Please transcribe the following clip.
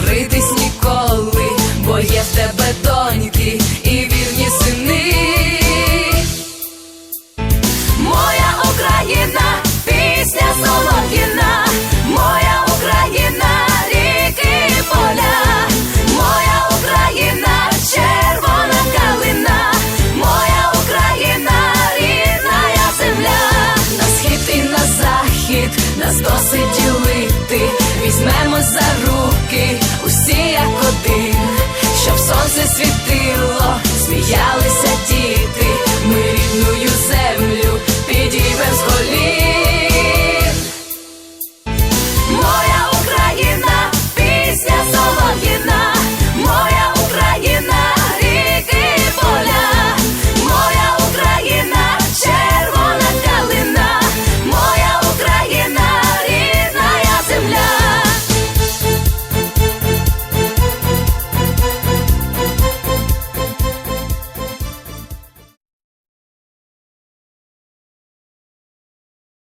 журитись ніколи, бо є в тебе доньки і вірні сини. Моя Україна, пісня солов'їна, моя Україна, ріки поля, моя Україна, червона калина, моя Україна, рідна земля, на схід і на захід нас досить ділити. Візьмемо за руки. Moja